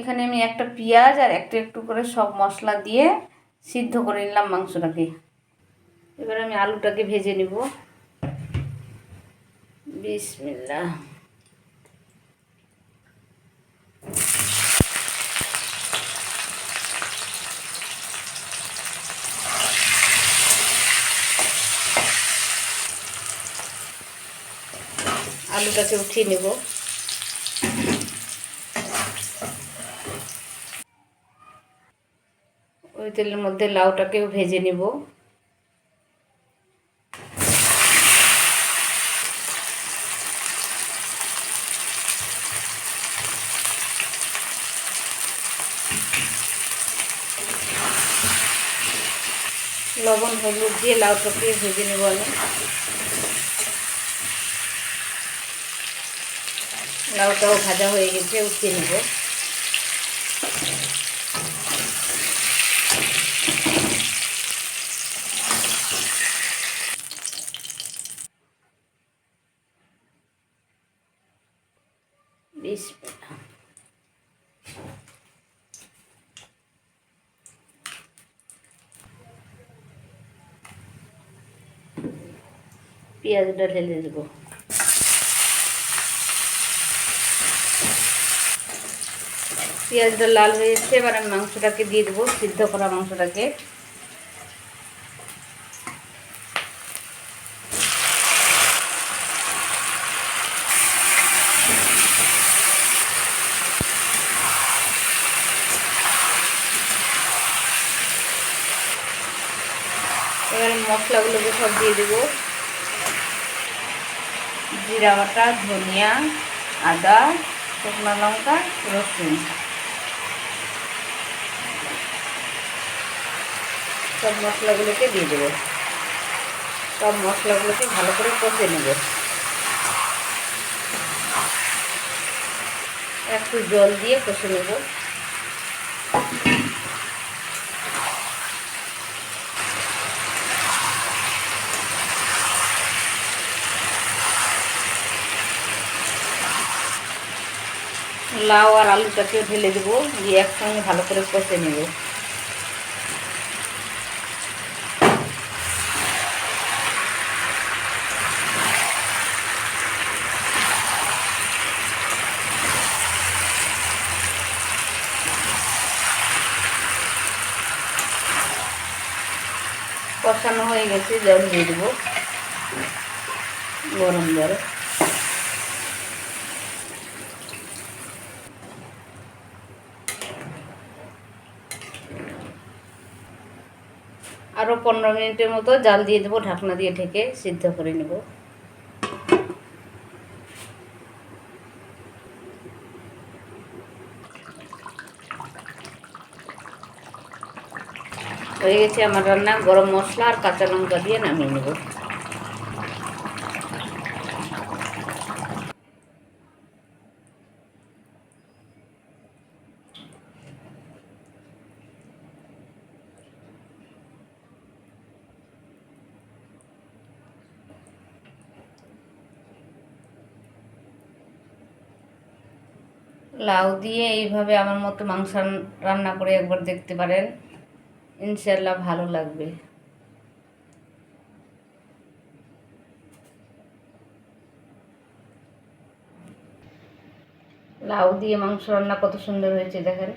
এখানে আমি একটা পেঁয়াজ আর একটু একটু করে সব মশলা দিয়ে সিদ্ধ করে নিলাম মাংসটাকে। এবার আমি আলুটাকে ভেজে নিব। বিসমিল্লাহ। আলুটাকে উঠিয়ে নেব। ওই তেলের মধ্যে লাউটাকেও ভেজে নেব। লবণ, হলুদ দিয়ে লাউটাকে ভেজে নেব আমি। লাউটাও ভাজা হয়ে গেছে, উঠিয়ে নেব। বিসমিল্লাহ পেঁয়াজটা ঢেলে দেবো। পেঁয়াজটা লাল হয়ে এসছে, এবার আমি মাংসটাকে দিয়ে দেবো, সিদ্ধ করা মাংসটাকে এবার মশলাগুলোকে সব দিয়ে দেবো। জিরা বাটা, ধনিয়া, আদা, শুকনো লঙ্কা, রসুন। সব মশলাগুলোকে দিয়ে দেবো। সব মশলাগুলোকে ভালো করে কষে নেব। একটু জল দিয়ে কষে নেব। লাউ আর আলুটাকেও ঢেলে দেবো, দিয়ে একসঙ্গে ভালো করে কষে নেব। কষানো হয়ে গেছে, জল দিয়ে দেবো। গরম জল। আরও পনেরো মিনিটের মতো জাল দিয়ে দেবো, ঢাকনা দিয়ে ঢেকে সিদ্ধ করে নেব। হয়ে গেছে আমার রান্না, গরম মশলা আর কাঁচা লঙ্কা দিয়ে নামিয়ে নেব। লাউ দিয়ে এইভাবে আমার মতো মাংস রান্না করে একবার দেখতে পারেন। ইনশাল্লাহ ভালো লাগবে। লাউ দিয়ে মাংস রান্না কত সুন্দর হয়েছে, দেখেন।